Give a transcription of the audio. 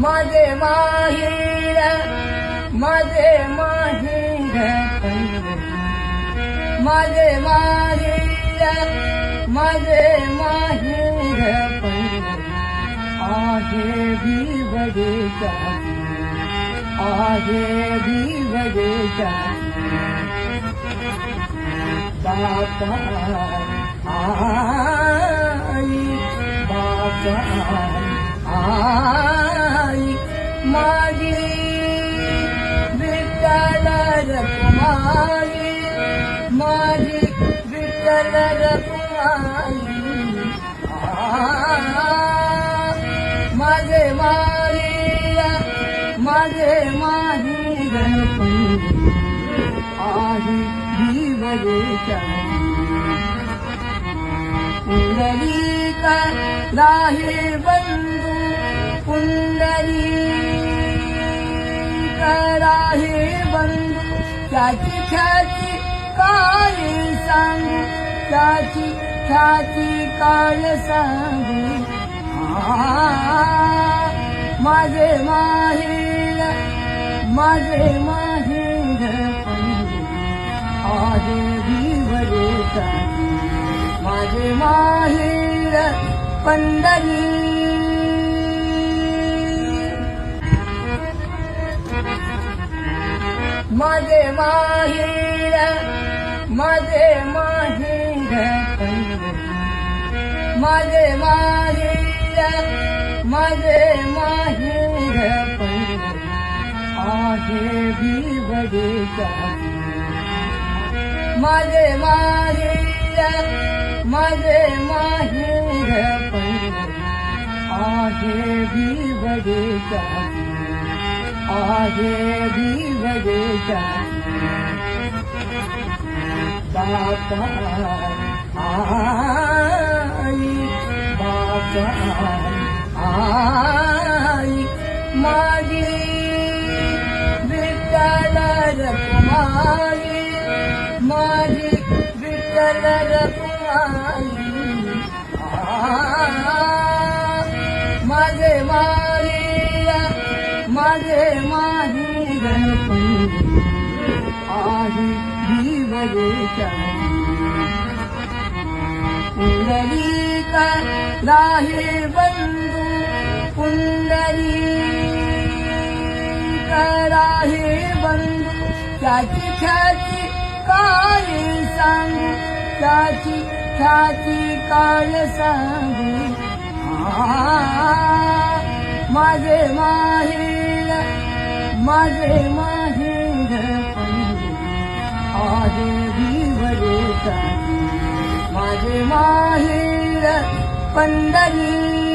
माझे माहीर माझे माहीर माझे माहीर माझे माहीर आहे भी बडेचा आहे भी बडेचा बापा आई बापा आई। माझी विठ्ठल रकुमाई माझी विठ्ठल रकुमाई माझे मारी माझे माही गणपती. आहे जीवदेचा पुंडलिक दाहे बंधू? ख्याति ख्याति काल संग ख्याति ख्याति काल ख्या स माहिर मा पण्डरी माहिर पण्डरी माझे माहीर माझे माहीर माझे माहीर माझे माहीर आहे विवरेचा माझे माहीर माझे माहीर आहे विवरेचा आहे विवरेचा बापा आई बापा आई माझी विठ्ठल रकुमाई माझी विठ्ठल रकुमाई माही गणपती बंधू पुंडलिक राहे बंधू त्याची ख्याती काय सांगू त्याची ख्याती काय सांगू माझे मा मार् परी आधी वेद माजे माहिर पण्डरी